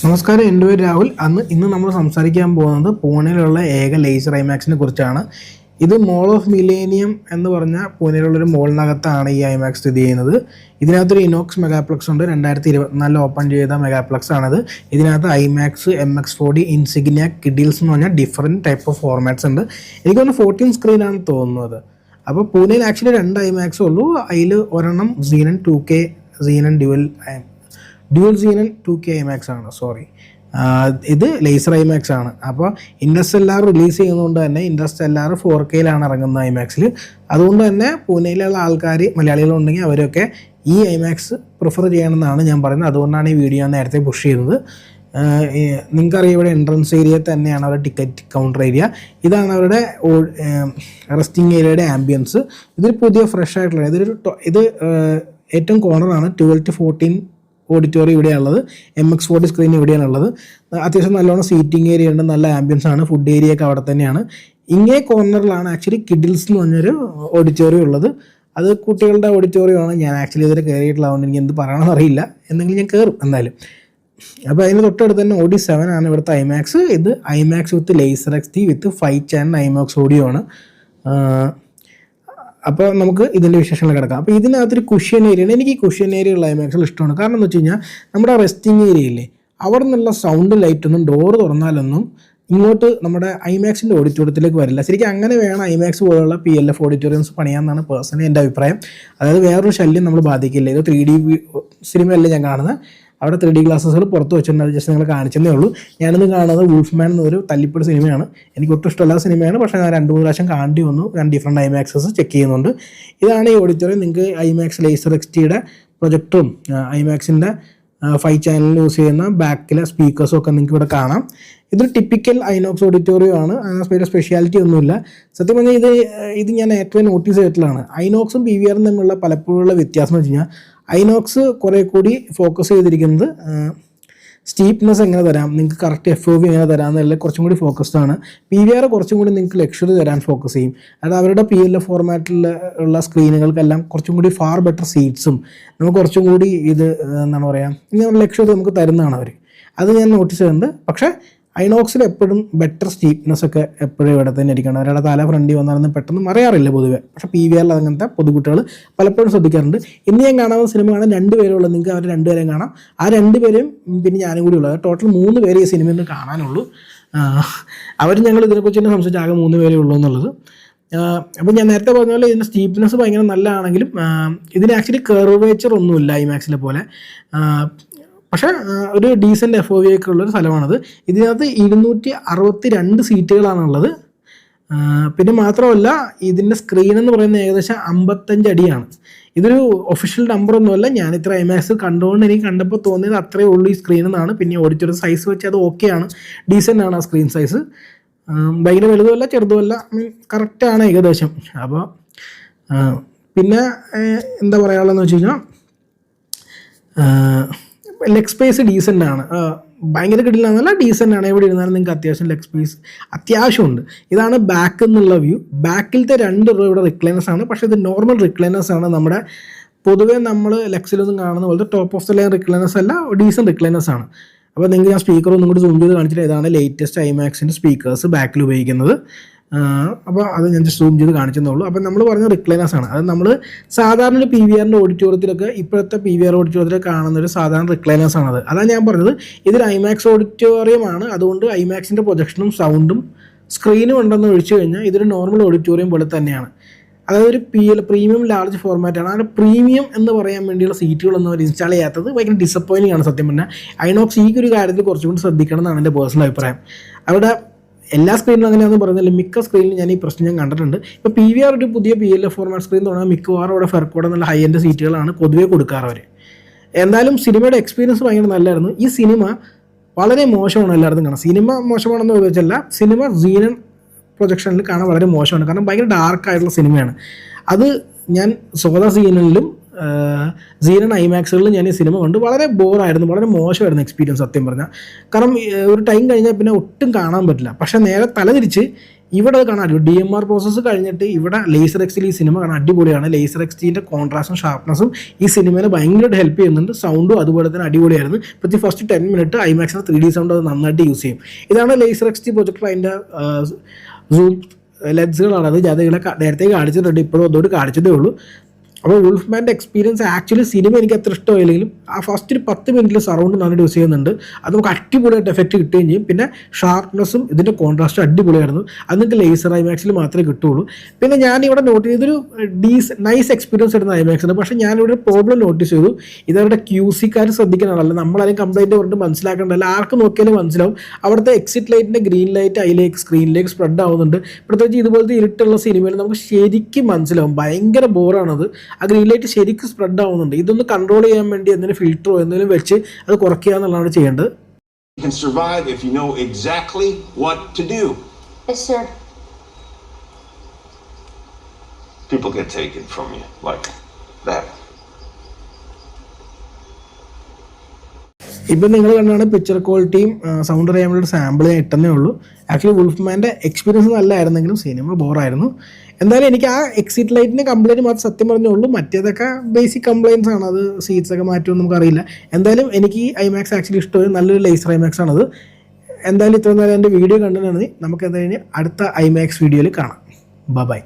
നമസ്കാരം എന്റെ പേര് രാഹുൽ. അന്ന് ഇന്ന് നമ്മൾ സംസാരിക്കാൻ പോകുന്നത് പൂനെയിലുള്ള ഏക ലേസർ ഐമാക്സിനെ കുറിച്ചാണ്. ഇത് മോൾ ഓഫ് മിലേനിയം എന്ന് പറഞ്ഞ പൂനെയിലുള്ളൊരു മോളിനകത്താണ് ഈ ഐമാക്സ് സ്ഥിതി ചെയ്യുന്നത്. ഇതിനകത്തൊരു ഇനോക്സ് മെഗാപ്ലക്സ് ഉണ്ട്. രണ്ടായിരത്തി ഇരുപത്തിനാലിൽ ഓപ്പൺ ചെയ്ത മെഗാപ്ലക്സ് ആണിത്. ഇതിനകത്ത് IMAX M X forty Insignia Kiddles എന്ന് പറഞ്ഞാൽ ഡിഫറെന്റ് ടൈപ്പ് ഓഫ് ഫോർമാറ്റ്സ് ഉണ്ട്. എനിക്ക് തോന്നുന്നു ഫോർട്ടീൻ സ്ക്രീനാണ് തോന്നുന്നത്. അപ്പോൾ പൂനെയിൽ ആക്ച്വലി രണ്ട് ഐമാക്സ് ഉള്ളൂ. അതിൽ ഒരെണ്ണം xenon two K xenon dual dual xenon two K IMAX ആണ് സോറി ഇത് ലേസർ ഐമാക്സ് ആണ്. അപ്പോൾ ഇൻഡസ്റ്റ് എൽ റിലീസ് ചെയ്യുന്നതുകൊണ്ട് തന്നെ ഇൻഡസ്റ്റ് ആർ ഫോർ കെയിലാണ് ഇറങ്ങുന്നത് ഐമാക്സിൽ അതുകൊണ്ട് തന്നെ പൂനെയിലുള്ള ആൾക്കാർ മലയാളികളുണ്ടെങ്കിൽ അവരൊക്കെ ഈ ഐമാക്സ് പ്രിഫർ ചെയ്യണമെന്നാണ് ഞാൻ പറയുന്നത്. അതുകൊണ്ടാണ് ഈ വീഡിയോ നേരത്തെ പുഷ് ചെയ്തത്. നിങ്ങൾക്കറിയാം ഇവിടെ എൻട്രൻസ് ഏരിയ തന്നെയാണ് അവരുടെ ടിക്കറ്റ് കൗണ്ടർ ഏരിയ ഇതാണ് അവരുടെ റെസ്റ്റിംഗ് ഏരിയയുടെ ആംബിയൻസ് ഇതൊരു പുതിയ ഫ്രഷ് ആയിട്ടുള്ള ഇതൊരു ഇത് ഏറ്റവും കോർണറാണ് ട്വൽവ് ടു ഫോർട്ടീൻ ഓഡിറ്റോറിയം ഇവിടെയാണുള്ളത്. എം എക്സ് ഫോർട്ടി സ്ക്രീൻ ഇവിടെയാണുള്ളത്. അത്യാവശ്യം നല്ലോണം സീറ്റിംഗ് ഏരിയ ഉണ്ട് നല്ല ആംബിയൻസ് ആണ് ഫുഡ് ഏരിയ ഒക്കെ അവിടെ തന്നെയാണ്. ഇങ്ങേ കോർണറിലാണ് ആക്ച്വലി കിഡിൽസ് എന്ന് പറഞ്ഞൊരു ഓഡിറ്റോറിയം ഉള്ളത്. അത് കുട്ടികളുടെ ഓഡിറ്റോറിയമാണ് ഞാൻ ആക്ച്വലി ഇതുവരെ കയറിയിട്ടുള്ള അതുകൊണ്ട് എനിക്ക് എന്ത് പറയണമെന്ന് അറിയില്ല. എന്തെങ്കിലും ഞാൻ കയറും എന്തായാലും. അപ്പോൾ അതിന് തൊട്ടടുത്ത് തന്നെ ഓഡി സെവൻ ആണ് ഇവിടുത്തെ ഐമാക്സ് ഇത് IMAX with laser X T with five channel IMAX audio ആണ്. അപ്പോൾ നമുക്ക് ഇതിന്റെ വിശേഷങ്ങൾ കിടക്കാം. അപ്പോൾ ഇതിനകത്തൊരു കുഷ്യൻ ഏരിയ ഉണ്ട്. എനിക്ക് ഈ കുഷ്യൻ ഏരിയ ഉള്ള ഇഷ്ടമാണ്. കാരണം എന്ന് വെച്ച് കഴിഞ്ഞാൽ നമ്മുടെ റെസ്റ്റിംഗ് ഏരിയ ഇല്ലേ അവിടെ നിന്നുള്ള സൗണ്ട് ലൈറ്റൊന്നും ഡോർ തുറന്നാലൊന്നും ഇങ്ങോട്ട് നമ്മുടെ ഐമാക്സിന്റെ ഓഡിറ്റോറിയത്തിലേക്ക് വരില്ല. ശരിക്കും അങ്ങനെ വേണം ഐമാക്സ് പോലുള്ള പി എൽ എഫ് ഓഡിറ്റോറിയംസ് പണിയാമെന്നാണ് പേഴ്സണലി എന്റെ അഭിപ്രായം. അതായത് വേറൊരു ശല്യം നമ്മൾ ബാധിക്കില്ല. ഇത് ത്രീ ഡി സിനിമയല്ല ഞാൻ കാണുന്നത് അവിടെ ത്രീ ഡി ഗ്ലാസസുകൾ പുറത്ത് വെച്ചിട്ടുണ്ട്. അത് ജസ്റ്റ് നിങ്ങൾ കാണിച്ചതേ ഉള്ളൂ. ഞാനിന്ന് കാണുന്നത് വുൾഫ്മാൻ എന്നൊരു തല്ലിപ്പൊടി സിനിമയാണ്. എനിക്ക് ഒട്ടും ഇഷ്ടമുള്ള സിനിമയാണ്. പക്ഷേ ഞാൻ രണ്ട് മൂന്ന് പ്രാവശ്യം കാണേണ്ടി വന്നു. ഞാൻ ഡിഫറെന്റ് ഐമാക്സസ് ചെക്ക് ചെയ്യുന്നുണ്ട്. ഇതാണ് ഈ ഓഡിറ്റോറിയം നിങ്ങൾക്ക് ഐമാക്സ് ലേസർ എക്സ് ടിയുടെ പ്രൊജക്ടറും ഐമാക്സിന്റെ ഫൈവ് ചാനൽ യൂസ് ചെയ്യുന്ന ബാക്കിലെ സ്പീക്കേഴ്സും ഒക്കെ നിങ്ങൾക്ക് ഇവിടെ കാണാം. ഇതൊരു ടിപ്പിക്കൽ ഐനോക്സ് ഓഡിറ്റോറിയം ആണ്. അതിന് സ്പെഷ്യാലിറ്റി ഒന്നുമില്ല. സത്യം പറഞ്ഞാൽ ഇത് ഇത് ഞാൻ ഏറ്റവും നോട്ടീസ് ചെയ്തിട്ടുള്ളതാണ്. ഐനോക്സും പി വി ആറും തമ്മിലുള്ള പലപ്പോഴുള്ള വ്യത്യാസം എന്ന് വെച്ച് കഴിഞ്ഞാൽ ഐനോക്സ് കുറേ കൂടി ഫോക്കസ് ചെയ്തിരിക്കുന്നത് സ്റ്റീപ്നെസ് എങ്ങനെ തരാം നിങ്ങൾക്ക് കറക്റ്റ് എഫ് ഒ വി എങ്ങനെ തരാം എന്നുള്ള കുറച്ചും കൂടി ഫോക്കസ്ഡ് ആണ്. പി വി ആർ കുറച്ചും കൂടി നിങ്ങൾക്ക് ലക്ഷറി തരാൻ ഫോക്കസ് ചെയ്യും. അതായത് അവരുടെ പി എൽ ഫോർമാറ്റിൽ ഉള്ള സ്ക്രീനുകൾക്കെല്ലാം കുറച്ചും കൂടി ഫാർ ബെറ്റർ സീറ്റ്സും നമുക്ക് കുറച്ചും കൂടി ഇത് എന്താണ് പറയുക ഇങ്ങനെ ലക്ഷറി നമുക്ക് തരുന്നതാണ് അവർ അത് ഞാൻ നോട്ടീസ് ചെയ്യുന്നുണ്ട്. പക്ഷേ ഐനോക്സിൽ എപ്പോഴും ബെറ്റർ സ്റ്റീപ്നെസ് ഒക്കെ എപ്പോഴും ഇവിടെ തന്നെ ഇരിക്കണം. ഒരാളുടെ തല ഫ്രണ്ടി വന്നാലൊന്നും പെട്ടെന്ന് അറിയാറില്ല പൊതുവെ. പക്ഷെ പി വി ആറിൽ അങ്ങനത്തെ പൊതുകുട്ടികൾ പലപ്പോഴും ശ്രദ്ധിക്കാറുണ്ട്. ഇന്ന് ഞാൻ കാണാവുന്ന സിനിമ കാണാൻ രണ്ട് പേരേ ഉള്ളൂ. നിങ്ങൾക്ക് അവർ രണ്ടുപേരെയും കാണാം. ആ രണ്ടുപേരും പിന്നെ ഞാനും കൂടി ഉള്ളത് ടോട്ടൽ മൂന്ന് പേര് ഈ സിനിമയിൽ നിന്ന് കാണാനുള്ളൂ. അവർ ഞങ്ങൾ ഇതിനെക്കുറിച്ച് തന്നെ സംസാരിച്ച് ആകെ മൂന്ന് പേരേ ഉള്ളൂ എന്നുള്ളത്. അപ്പോൾ ഞാൻ നേരത്തെ പറഞ്ഞ പോലെ ഇതിന്റെ സ്റ്റീപ്നെസ് ഭയങ്കര നല്ലതാണെങ്കിലും ഇതിന് ആക്ച്വലി കർവേച്ചർ ഒന്നുമില്ല ഈ മാക്സിലെ പോലെ. പക്ഷേ ഒരു ഡീസന്റ് എഫ് ഒ വി ഒക്കെ ഉള്ളൊരു സ്ഥലമാണത്. ഇതിനകത്ത് ഇരുന്നൂറ്റി അറുപത്തി രണ്ട് സീറ്റുകളാണുള്ളത് പിന്നെ മാത്രമല്ല ഇതിന്റെ സ്ക്രീൻ എന്ന് പറയുന്നത് ഏകദേശം അമ്പത്തഞ്ച് അടിയാണ്. ഇതൊരു ഒഫീഷ്യൽ നമ്പർ ഒന്നുമല്ല. ഞാൻ ഇത്ര ഐമാക്സ് കണ്ടുകൊണ്ട് എനിക്ക് കണ്ടപ്പോൾ തോന്നിയത് അത്രയേ ഉള്ളൂ ഈ സ്ക്രീൻ എന്നാണ്. പിന്നെ ഓഡിറ്റോറിയം സൈസ് വെച്ച് അത് ഓക്കെയാണ് ഡീസന്റ് ആണ് ആ സ്ക്രീൻ സൈസ് ഭയങ്കര വലുതുമല്ല ചെറുതുമല്ല. മീൻ കറക്റ്റാണ് ഏകദേശം. അപ്പോൾ പിന്നെ എന്താ പറയാനുള്ളതെന്ന് വെച്ച് കഴിഞ്ഞാൽ ലെഗ് സ്പേസ് ഡീസന്റ് ആണ്. ഭയങ്കര കിട്ടില്ല ഡീസന്റ് ആണ്. എവിടെ ഇരുന്നാലും നിങ്ങൾക്ക് അത്യാവശ്യം ലെഗ് സ്പേസ് അത്യാവശ്യമുണ്ട്. ഇതാണ് ബാക്ക് എന്നുള്ള വ്യൂ ബാക്കിലത്തെ രണ്ട് റോ ഇവിടെ റിക്ലൈനേഴ്സ് ആണ്. പക്ഷേ ഇത് നോർമൽ റിക്ലൈനേഴ്സ് ആണ്. നമ്മുടെ പൊതുവേ നമ്മൾ ലെക്സിലൊന്നും കാണുന്ന പോലത്തെ top of the line recliners അല്ല ഡീസന്റ് റിക്ലൈനേഴ്സ് ആണ്. അപ്പോൾ നിങ്ങൾക്ക് ഞാൻ സ്പീക്കർ ഒന്നും കൂടി സൂം ചെയ്ത് കാണിച്ചിട്ട് ഇതാണ് ലേറ്റസ്റ്റ് ഐമാക്സിന്റെ സ്പീക്കേഴ്സ് ബാക്കിൽ ഉപയോഗിക്കുന്നത്. അപ്പോൾ അത് ഞാൻ ജസ്റ്റ് സൂം ചെയ്ത് കാണിച്ചെന്നുള്ളൂ അപ്പം നമ്മൾ പറഞ്ഞ റിക്ലൈനേഴ്സ് ആണ്. അത് നമ്മൾ സാധാരണ ഒരു പി വി ആറിന്റെ ഓഡിറ്റോറിയത്തിലൊക്കെ ഇപ്പോഴത്തെ പി വി ആർ ഓഡിറ്റോറിയത്തിൽ കാണുന്ന ഒരു സാധാരണ റിക്ലൈനേഴ്സ് ആണത്. അതാണ് ഞാൻ പറഞ്ഞത്. ഇതൊരു ഐമാക്സ് ഓഡിറ്റോറിയമാണ് അതുകൊണ്ട് ഐമാക്സിന്റെ പ്രൊജക്ഷനും സൗണ്ടും സ്ക്രീനും ഉണ്ടെന്ന് ഒഴിച്ചു കഴിഞ്ഞാൽ ഇതൊരു നോർമൽ ഓഡിറ്റോറിയം പോലെ തന്നെയാണ്. അതായത് ഒരു പി എൽ പ്രീമിയം ലാർജ് ഫോർമാറ്റാണ് അങ്ങനെ പ്രീമിയം എന്ന് പറയാൻ വേണ്ടിയുള്ള സീറ്റുകളൊന്നും അവർ ഇൻസ്റ്റാൾ ചെയ്യാത്തത് ഭയങ്കര ഡിസപ്പോയിന്റിംഗ് ആണ് സത്യം പറഞ്ഞാൽ. ഐനോക്സ് ഈ ഒരു കാര്യത്തിൽ കുറച്ചുകൂടി ശ്രദ്ധിക്കണം എന്നാണ് എന്റെ പേഴ്സണൽ അഭിപ്രായം. അവിടെ എല്ലാ സ്ക്രീനിലും അങ്ങനെയാണെന്ന് പറയുന്നില്ല മിക്ക സ്ക്രീനിലും ഞാൻ ഈ പ്രശ്നം ഞാൻ കണ്ടിട്ടുണ്ട്. ഇപ്പോൾ പി വി ആർ ഒരു പുതിയ P L F format screen തുടങ്ങാൻ മിക്കവാറും അവിടെ ഫെർക്കോടെ നല്ല ഹൈ എൻഡ് സീറ്റുകളാണ് പൊതുവേ കൊടുക്കാറ് അവർ എന്തായാലും സിനിമയുടെ എക്സ്പീരിയൻസ് ഭയങ്കര നല്ലായിരുന്നു. ഈ സിനിമ വളരെ മോശമാണ് എല്ലായിടത്തും കാണാം സിനിമ മോശമാണെന്ന് ചോദിച്ചല്ല സിനിമ സീനൻ പ്രൊജക്ഷനിൽ കാണാൻ വളരെ മോശമാണ്. കാരണം ഭയങ്കര ഡാർക്ക് ആയിട്ടുള്ള സിനിമയാണ് അത് ഞാൻ സോദ സീനനിലും സീനൻ ഐമാക്സുകളിൽ ഞാൻ ഈ സിനിമ കണ്ട്. വളരെ ബോറായിരുന്നു. വളരെ മോശമായിരുന്നു എക്സ്പീരിയൻസ് സത്യം പറഞ്ഞാൽ കാരണം ഒരു ടൈം കഴിഞ്ഞാൽ പിന്നെ ഒട്ടും കാണാൻ പറ്റില്ല. പക്ഷേ നേരെ തലതിരിച്ച് ഇവിടെ അത് കാണാൻ ഡി എം ആർ പ്രോസസ്സ് കഴിഞ്ഞിട്ട് ഇവിടെ ലേസർ എക്സിൽ ഈ സിനിമ കാണാൻ അടിപൊളിയാണ്. ലേസർ എക്സിന്റെ കോൺട്രാസ്റ്റും ഷാർപ്നെസ്സും ഈ സിനിമയിൽ ഭയങ്കരമായിട്ട് ഹെൽപ്പ് ചെയ്യുന്നുണ്ട്. സൗണ്ടും അതുപോലെ തന്നെ അടിപൊളിയായിരുന്നു. പ്രത്യേകിച്ച് ഫസ്റ്റ് ടെൻ മിനിറ്റ് ഐമാക്സിന്റെ ത്രീ ഡി സൗണ്ട് അത് നന്നായിട്ട് യൂസ് ചെയ്യും. ഇതാണ് ലേസർ എക്സ് പ്രൊജക്ട് അതിന്റെ സൂം ലെൻസുകളാണ് അത് ജാതകളെ നേരത്തെ കാണിച്ചിട്ടുണ്ട്. ഇപ്പോഴും അതോട് കാണിച്ചതേ ഉള്ളൂ. അപ്പോൾ വുൾഫ്മാന്റെ എക്സ്പീരിയൻസ് ആക്ച്വലി സിനിമ എനിക്ക് അത്ര ഇഷ്ടമായില്ലെങ്കിലും ആ ഫസ്റ്റ് ഒരു പത്ത് മിനിറ്റിൽ സറൗണ്ട് നന്നായിട്ട് യൂസ് ചെയ്യുന്നുണ്ട്. അത് നമുക്ക് അടിപൊളിയായിട്ട് എഫക്റ്റ് കിട്ടുകയും ചെയ്യും. പിന്നെ ഷാർപ്നെസ്സും ഇതിന്റെ കോൺട്രാസ്റ്റും അടിപൊളിയായിരുന്നു. അത് നിങ്ങൾക്ക് ലേസർ ഐമാക്സിൽ മാത്രമേ കിട്ടുള്ളൂ പിന്നെ ഞാൻ ഇവിടെ നോട്ട് ചെയ്തൊരു ഡീസ് നൈസ് എക്സ്പീരിയൻസ് ആയിരുന്നു ഐമാക്സിന് പക്ഷേ ഞാനിവിടെ പ്രോബ്ലം നോട്ടീസ് ചെയ്തു. ഇതവരുടെ ക്യൂ സിക്കാർ ശ്രദ്ധിക്കാനാണല്ലോ നമ്മളാരും കംപ്ലൈന്റ് പറഞ്ഞിട്ട് മനസ്സിലാക്കേണ്ടല്ല ആർക്ക് നോക്കിയാലും മനസ്സിലാവും. അവിടുത്തെ എക്സിറ്റ് ലൈറ്റിന്റെ ഗ്രീൻ ലൈറ്റ് അതിലേക്ക് സ്ക്രീനിലേക്ക് സ്പ്രെഡ് ആവുന്നുണ്ട്. പ്രത്യേകിച്ച് ഇതുപോലത്തെ ഇരുട്ടുള്ള സിനിമയിൽ നമുക്ക് ശരിക്കും മനസ്സിലാവും. ഭയങ്കര ബോറാണത് ആ ഗ്രീൻ ലൈറ്റ് ശരിക്കും സ്പ്രെഡ് ആവുന്നുണ്ട് ഇതൊന്ന് കൺട്രോൾ ചെയ്യാൻ വേണ്ടി എന്തെങ്കിലും ഫിൽറ്ററോ എന്തെങ്കിലും വെച്ച് അത് കുറയ്ക്കുക എന്നുള്ളതാണ് ചെയ്യേണ്ടത് You can survive if you know exactly what to do. Yes, sir. People get taken from you like that. ഇപ്പം നിങ്ങൾ കണ്ടാണ് പിക്ചർ ക്വാളിറ്റിയും സൗണ്ട് വേണ്ടി സാമ്പിൾ ഞാൻ ഇട്ടെന്നേ ഉള്ളൂ. ആക്ച്വലി വുൾഫ്മാന്റെ എക്സ്പീരിയൻസ് നല്ലതായിരുന്നെങ്കിലും സിനിമ ബോറായിരുന്നു എന്തായാലും എനിക്ക് ആ എക്സിറ്റ് ലൈറ്റിന് കംപ്ലൈന്റ് മാത്രം സത്യം പറഞ്ഞേ ഉള്ളൂ. മറ്റേതൊക്കെ ബേസിക് കംപ്ലൈൻസ് ആണ്. അത് സീറ്റ്സൊക്കെ മാറ്റുമെന്ന് നമുക്കറിയില്ല. എന്തായാലും എനിക്ക് ഐമാക്സ് ആക്ച്വലി ഇഷ്ടമായി. നല്ലൊരു ലേസർ ഐമാക്സ് ആണത് എന്തായാലും ഇത്ര നേരം എന്റെ വീഡിയോ കണ്ടതാണ് നമുക്ക് എന്തായാലും അടുത്ത ഐമാക്സ് വീഡിയോയിൽ കാണാം. ബൈ